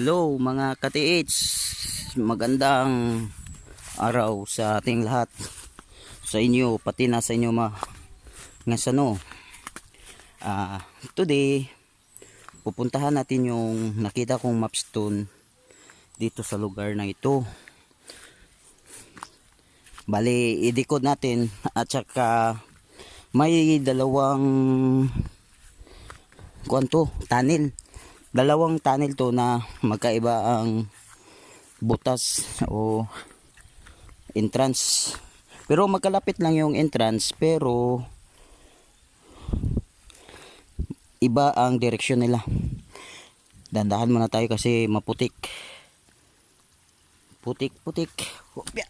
Hello mga ka-TH Magandang araw sa ating lahat. Sa inyo, pati na sa inyo mga ngasano Ah, Today Pupuntahan natin yung nakita kong mapstone Dito sa lugar na ito. Bali, i-decode natin At saka May dalawang Kuanto, tunnel dalawang tunnel to na magkaiba ang butas o entrance. Pero magkalapit lang yung entrance pero iba ang direksyon nila. Dandahan muna tayo kasi maputik. Putik putik. Hopya.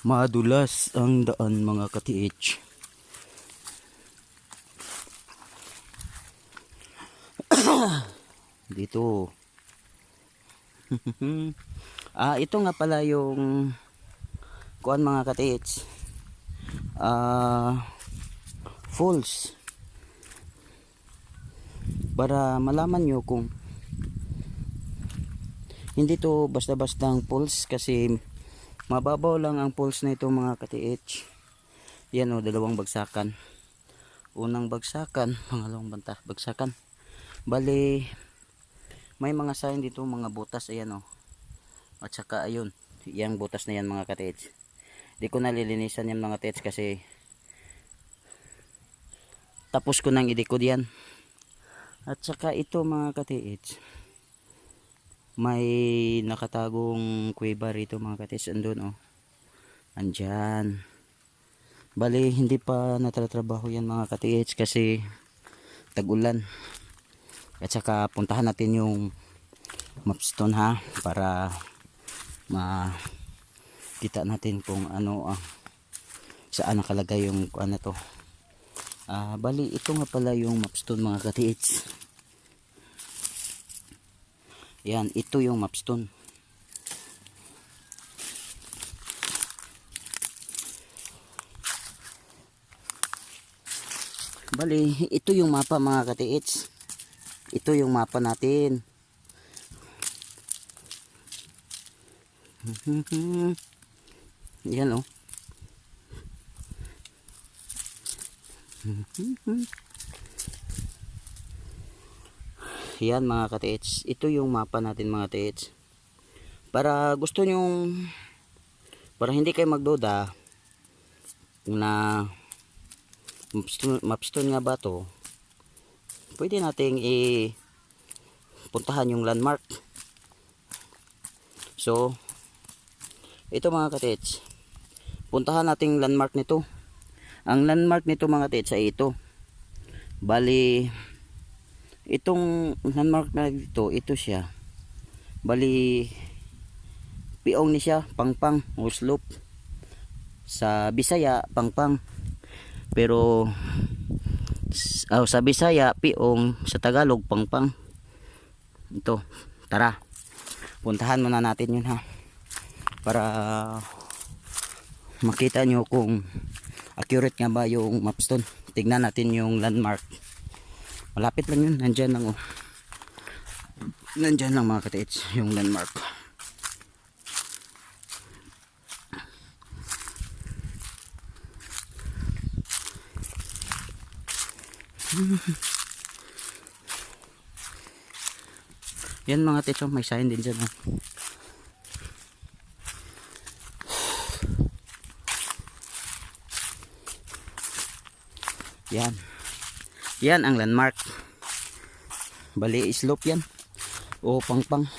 madulas ang daan mga ka-TH dito. Ah ito nga pala yung kuan mga katits ah falls para malaman nyo kung hindi to basta-bastang pulse kasi mababaw lang ang pulse na ito mga ka-TH yan o dalawang bagsakan. Unang bagsakan pangalawang banta bagsakan bali may mga sign dito mga butas ayan o at saka ayun yung butas na yan mga ka-TH di ko nalilinisan yan mga tets kasi tapos ko nang idikod yan. At saka ito mga ka-TH may nakatagong kuweba rito mga ka-TH andun oh. Andyan. Bali hindi pa natratrabaho yan mga ka-TH kasi tag-ulan at saka puntahan natin yung mapstone ha para makita natin kung ano ah, saan nakalagay yung ano to. Ah, bali ito nga pala yung mapstone mga katiits. Yan ito yung mapstone. Bali ito yung mapa mga katiits ito yung mapa natin. Yan oh. Yan mga ka-TH ito yung mapa natin mga TH para gusto nyong para hindi kayo magduda na mapstone, mapstone nga ba to pwede nating i puntahan yung landmark. So ito mga katets. Puntahan nating landmark nito. Ang landmark nito mga katets ay ito. Bali itong landmark na dito ito siya. Bali piong ni siya pangpang o sa Bisaya pangpang. Pero oh, sa Bisaya piong sa Tagalog pangpang. Ito tara. Puntahan muna natin yun ha. Para makita nyo kung accurate nga ba yung mapstone tignan natin yung landmark. Malapit lang yun. Nandyan lang oh. Nandyan lang mga katiits yung landmark yan mga tits oh, may sign din dyan oh. Yan. Yan ang landmark. Bali slope yan. O pangpang.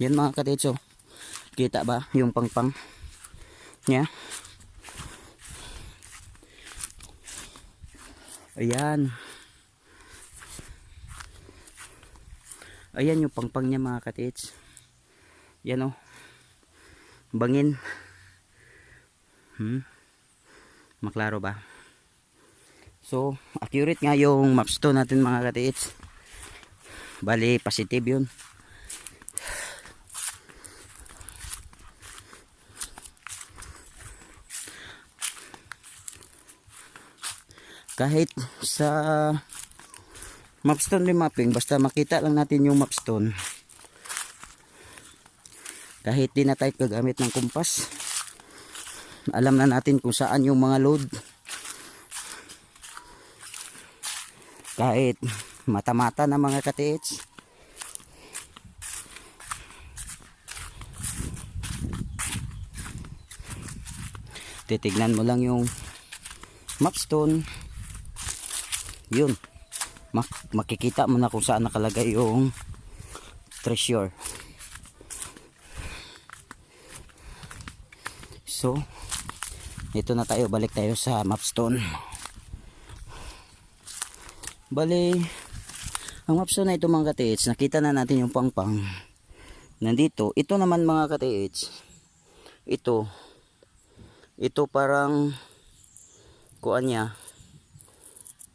Yan mga katitso. Kita ba? Yung pangpang? Nya. Ayan. Ayan yung pangpang niya mga katits. Yan o bangin. Hmm. Maklaro ba? So accurate nga yung mapstone natin mga katiits bali positive yun kahit sa mapstone remapping basta makita lang natin yung mapstone. Kahit di na tayo gagamit ng kumpas alam na natin kung saan yung mga load. Kahit mata-mata na mga katiits titignan mo lang yung mapstone yun. Mak- makikita mo na kung saan nakalagay yung treasure. So ito na tayo. Balik tayo sa mapstone. Bali ang mapstone na ito mga katiits nakita na natin yung pangpang. Nandito ito naman mga katiits ito. Ito parang kuan niya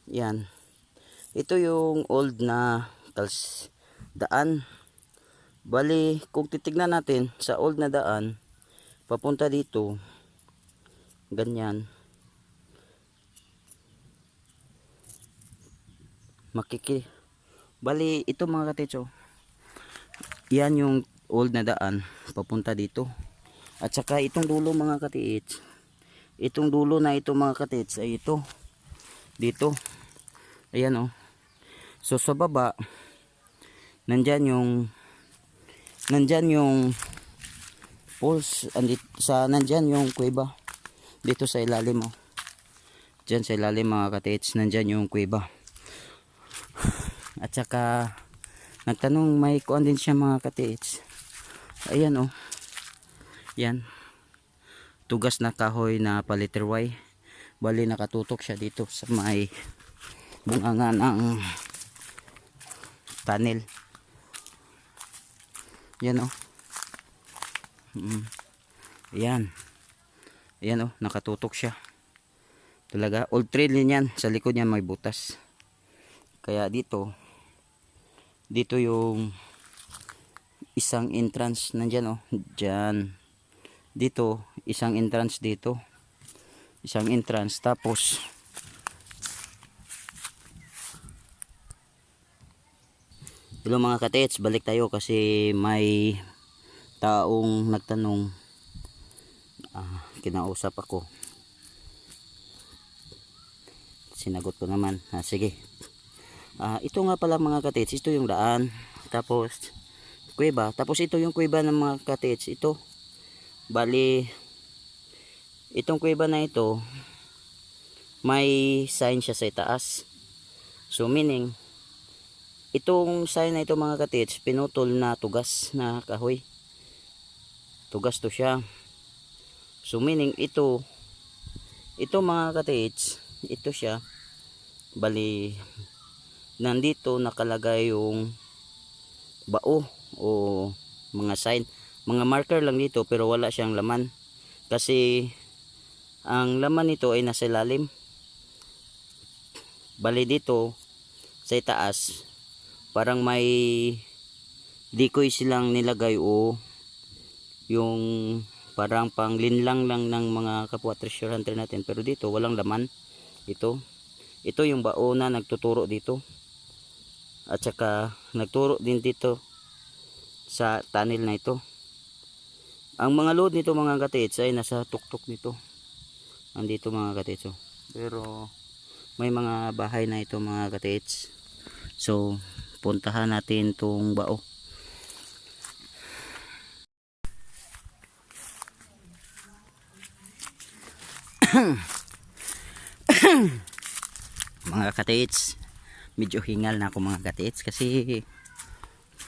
yan. Ito yung old na daan bali kung titignan natin sa old na daan papunta dito ganyan. Makiki bali ito mga katetso yan yung old na daan papunta dito. At saka itong dulo mga katiits itong dulo na ito mga katiits ay ito dito ayan oh. So sa baba nandyan yung nandyan yung poles andit, sa nandyan yung kuweba. Dito sa ilalim oh. Dyan sa ilalim mga katiits nandyan yung kuweba. At saka nagtanong may kuan din siya mga katiits ayan oh. Yan. Tugas na kahoy na paliter Y bali nakatutok siya dito sa may bunganga ng tunnel. Yan oh. Mm. yan yan oh. Nakatutok siya. Talaga old trail yan. Sa likod niya may butas. Kaya dito dito yung isang entrance nandyan oh. Dyan. Dito isang entrance dito. Isang entrance. Tapos hello mga katets. Balik tayo kasi may taong nagtanong. Ah, kinausap ako. Sinagot ko naman. Ah, sige. Ah, ito nga pala mga katets. Ito yung daan. Tapos kuweba. Tapos ito yung kuweba ng mga katets. Ito. Bali itong kuweba na ito may sign siya sa itaas. So meaning itong sign na ito mga katits pinutol na tugas na kahoy. Tugas to siya. So meaning ito ito mga katits ito siya. Bali nandito nakalagay yung bao o mga sign. Mga marker lang dito pero wala siyang laman. Kasi ang laman nito ay nasa ilalim. Bali dito sa itaas parang may decoy silang nilagay o yung parang panglinlang lang ng mga kapwa treasure hunter natin. Pero dito walang laman. Ito ito yung bao na nagtuturo dito. At saka nagturo din dito sa tunnel na ito. Ang mga load nito mga katits ay nasa tuktok nito. Andito mga katits oh. pero may mga bahay na ito mga katits so puntahan natin tong bao. Mga katits medyo hingal na ako mga katits kasi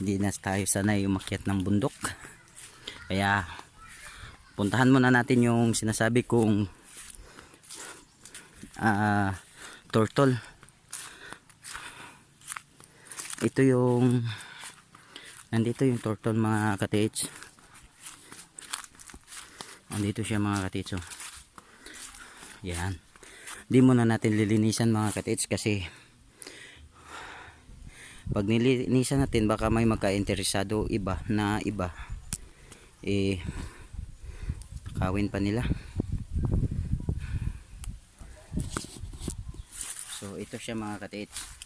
hindi na tayo sanay umakyat ng bundok. Kaya puntahan muna natin yung sinasabi kong ah turtle ito yung nandito yung turtle mga katits nandito siya mga katits oh. yan di muna natin lilinisan mga katits kasi pag nilinisan natin baka may magka-interesado iba na iba eh kawin pa nila So ito siya mga katiits.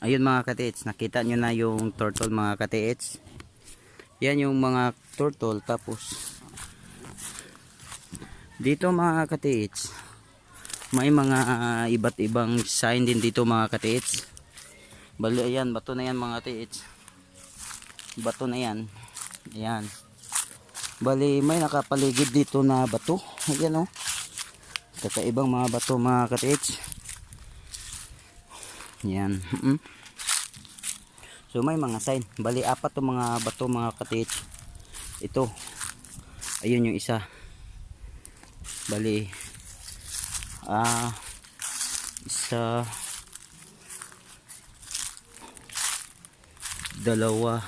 Ayun mga katiits, nakita nyo na yung turtle mga katiits. Yan yung mga turtle tapos dito mga katiits may mga ah, iba't ibang sign din dito mga katiits. Bali ayan, bato na yan mga katiits. Bato na yan. Ayan. Bali may nakapaligid dito na bato. Ayan o. Oh. Kakaibang mga bato mga katiits. Yan. So may mga sign. Bali apat to mga bato mga katits. Ito. Ayun yung isa. Bali ah isa dalawa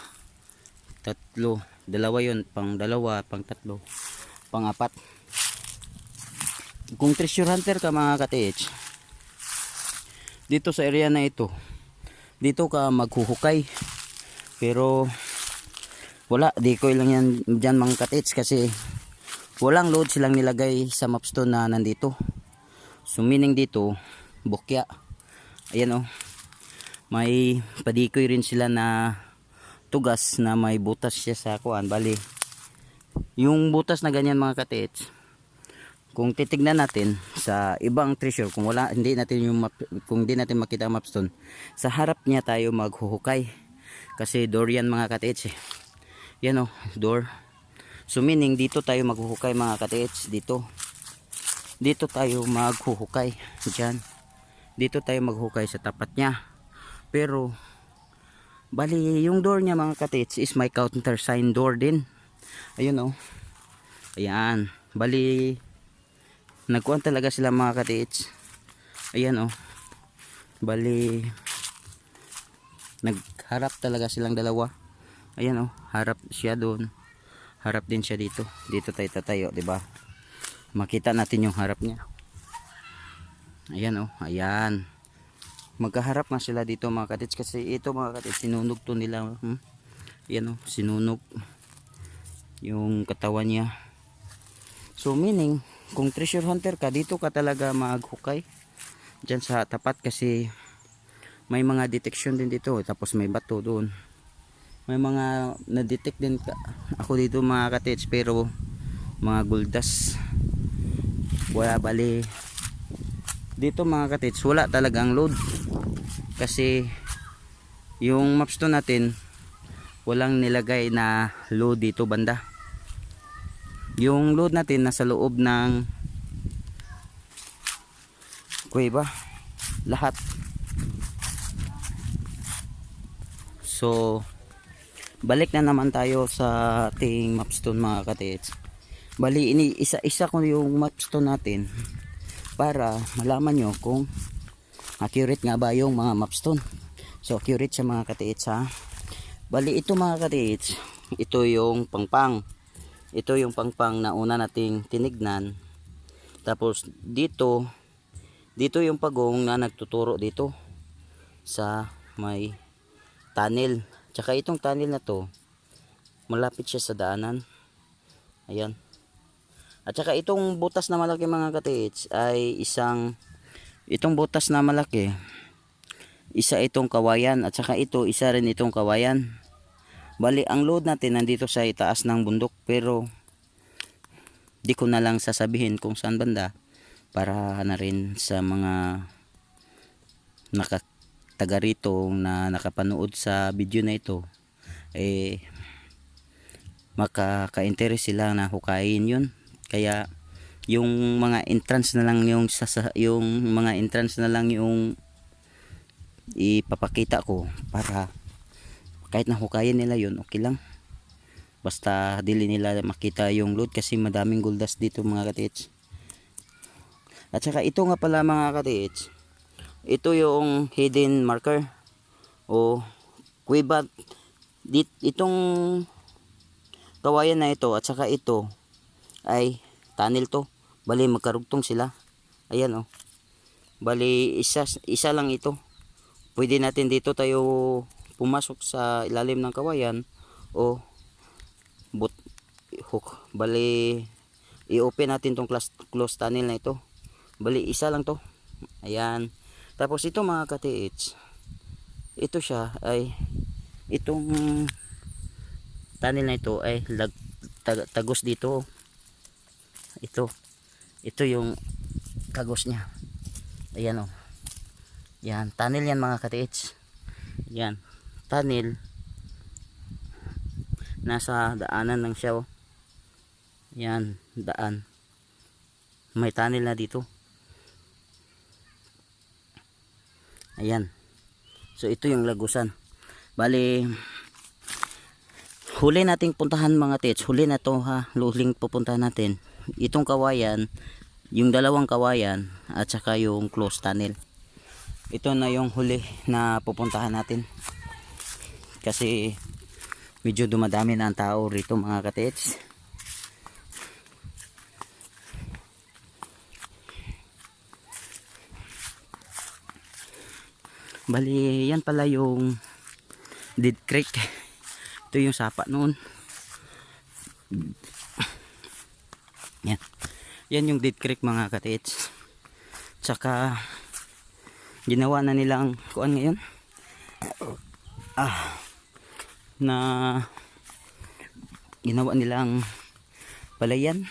tatlo dalawa yun pang dalawa pang tatlo pang apat kung treasure hunter ka mga katits dito sa area na ito dito ka maghuhukay. Pero wala ko lang yan dyan mga katits kasi walang load silang nilagay sa mapstone na nandito. So dito bukya. Ayan oh. May padikoy rin sila na tugas na may butas siya sa kuan bali yung butas na ganyan mga katits kung titignan natin sa ibang treasure kung wala hindi natin yung map, kung hindi natin makita ang mapstone sa harap niya tayo maghuhukay. Kasi door yan mga katiits eh. yan o door. So meaning dito tayo maghuhukay mga katiits dito. Dito tayo maghuhukay dyan. Dito tayo maghukay sa tapat niya. Pero bali yung door niya mga katiits is may counter sign door din. Ayun o ayan. Bali nagkuhan talaga sila mga katiits ayan o bali nagharap talaga silang dalawa. Ayan o harap siya doon. Harap din siya dito. Dito tayo tatayo ba? Makita natin yung harap niya. Ayan o ayan. Magkaharap nga sila dito mga katits kasi ito mga katits sinunog to nila hmm? ayan o sinunog yung katawan niya. So meaning kung treasure hunter ka dito ka talaga maghukay dyan sa tapat kasi may mga detection din dito. Tapos may bato doon. May mga na-detect din ka, ako dito mga katits pero mga guldas. Wala bali dito mga katits wala talagang load. Kasi yung mapstone natin walang nilagay na load dito banda yung load natin nasa loob ng kuweba. Lahat. So balik na naman tayo sa ating mapstone mga katits. Bali ini isa isa ko yung mapstone natin para malaman nyo kung accurate nga ba yung mga mapstone. So accurate sa mga katits ha? Bali ito mga katits ito yung pangpang ito yung pangpang na una nating tinignan. Tapos dito dito yung pagong na nagtuturo dito sa may tunnel. Tsaka itong tunnel na to malapit siya sa daanan. Ayan. At saka itong butas na malaki mga katits ay isang itong butas na malaki isa itong kawayan. At saka ito isa rin itong kawayan Bali, ang load natin nandito sa itaas ng bundok pero di ko na lang sasabihin kung saan banda para na rin sa mga nakataga rito na nakapanood sa video na ito eh makaka-interest sila na hukayin yun. Kaya yung mga entrance na lang yung sa, sa- yung mga entrance na lang yung ipapakita ko para kahit nahukayan nila yun okay lang. Basta dili nila makita yung load kasi madaming guldas dito mga katits at saka ito nga pala mga katits ito yung hidden marker o kuibat dit itong kawayan na ito at saka ito ay tunnel to. Bali magkarugtong sila. Ayan oh. Bali isa isa lang ito. Pwede natin dito tayo pumasok sa ilalim ng kawayan o but hook. Bali i-open natin tong close, close tunnel na ito. Bali isa lang to. Ayan. Tapos ito mga ka-TH ito siya ay itong tunnel na ito ay lag, tag, tagos dito. Ito ito yung tagos niya. Ayan o yan tunnel yan mga ka-TH yan tunnel. Nasa daanan lang siya oh. yan daan. May tunnel na dito. Ayan. So ito yung lagusan. Bali huli nating puntahan mga tits. Huli na to ha? Huling pupuntahan natin. Itong kawayan yung dalawang kawayan at saka yung close tunnel. Ito na yung huli na pupuntahan natin kasi medyo dumadami na ang tao rito mga katits. Bali yan pala yung dead creek. Ito yung sapa noon. Yan. Yan yung dead creek mga katits. Tsaka ginawa na nilang kuan ngayon. Ah na ginawa nilang palayan.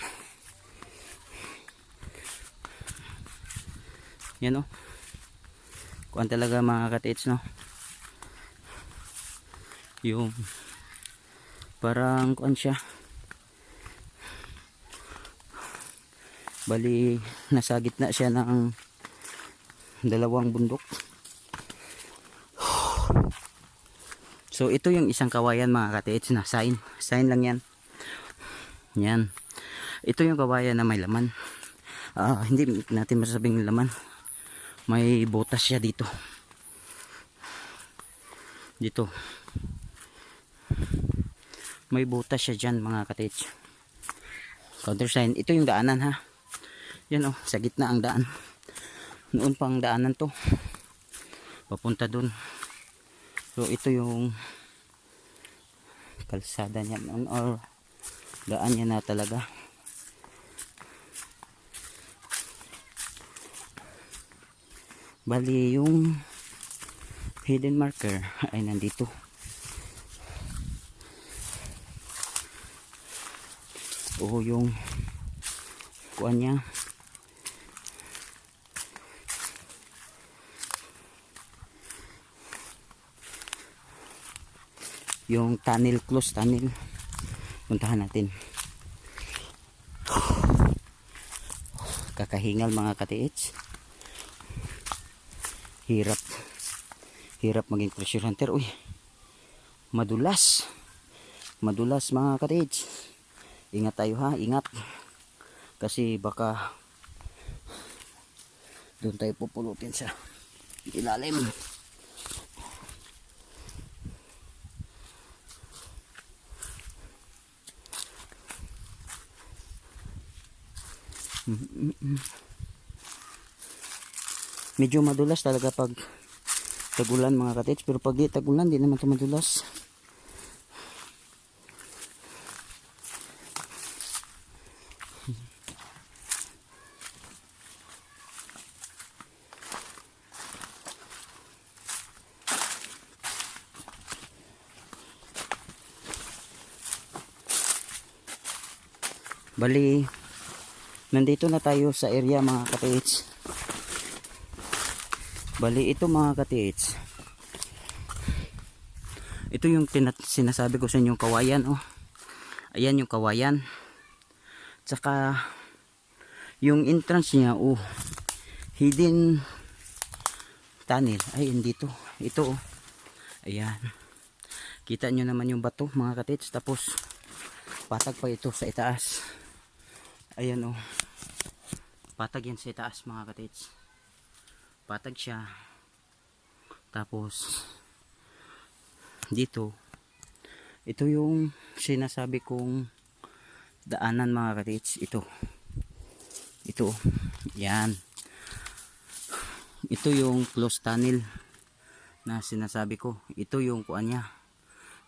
Yan o kuan talaga mga katits no? Yung parang kuan siya. Bali nasa gitna siya ng dalawang bundok so ito yung isang kawayan mga katits na sign. Sign lang yan. Yan. Ito yung kawayan na may laman. Ah, hindi natin masasabing laman. May butas siya dito. Dito. May butas siya dyan mga katits countersign ito yung daanan ha? Yan oh. Sa gitna ang daan. Noon pang daanan to. Papunta dun so ito yung kalsada niya noon or daan niya na talaga. Bali yung hidden marker ay nandito. O yung kuan niya yung tunnel close tunnel. Puntahan natin. Kakahingal mga katiits hirap. Hirap maging treasure hunter. Uy madulas. Madulas mga katiits ingat tayo ha? Ingat. Kasi baka doon tayo pupulutin sa ilalim medyo madulas talaga pag tagulan mga katits. Pero pag di tagulan di naman ito madulas. Bali nandito na tayo sa area mga katits bali ito mga katits ito yung sinasabi ko sa inyong kawayan oh. Ayan yung kawayan. Tsaka yung entrance niya oh hidden tunnel. Ay hindi to. Ito oh. Ayan. Kita nyo naman yung bato mga katits tapos patag pa ito sa itaas. Ayan oh patag yan sa itaas mga katits. Patag siya. Tapos dito ito yung sinasabi kong daanan mga katits. Ito. Ito. Yan. Ito yung close tunnel na sinasabi ko. Ito yung kuan niya.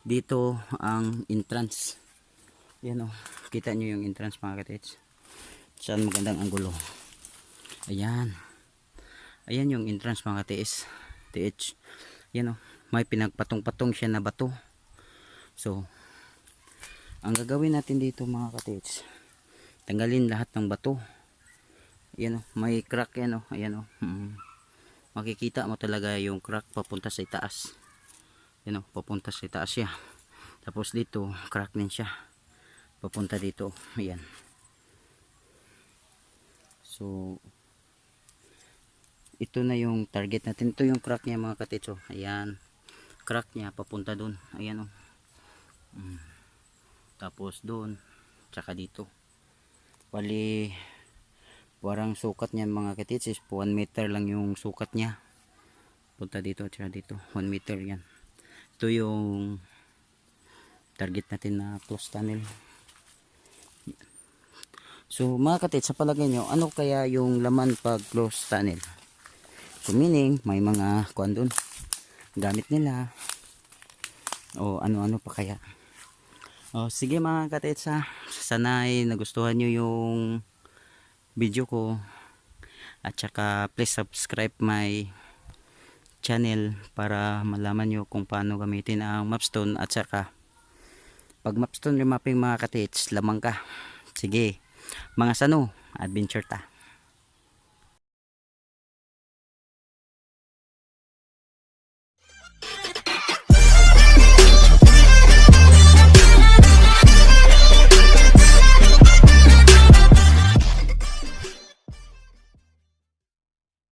Dito ang entrance. Yan o kita nyo yung entrance mga katits? Saan magandang anggulo ayan. Ayan yung entrance mga TS TH yan o may pinagpatong-patong siya na bato. So ang gagawin natin dito mga katits tanggalin lahat ng bato. Yan o may crack yan o ayan o mm. makikita mo talaga yung crack papunta sa itaas. Yan o papunta sa itaas siya. Tapos dito crack din siya. Papunta dito. Ayan. So ito na yung target natin. Ito yung crack niya mga katitso ayan. Crack niya papunta dun. Ayan o mm. tapos dun tsaka dito. Bali warang sukat niyan mga katits is 1 meter lang yung sukat niya. Punta dito tsaka dito. 1 meter yan. Ito yung target natin na close tunnel. So mga katits sa palagay nyo ano kaya yung laman pag close tunnel so meaning may mga kuan dun gamit nila. O ano-ano pa kaya. O sige mga katits ha. Sanay nagustuhan nyo yung video ko. At saka please subscribe my channel para malaman nyo kung paano gamitin ang mapstone. At saka pag mapstone remapping mga katits lamang ka. Sige mga sano adventure ta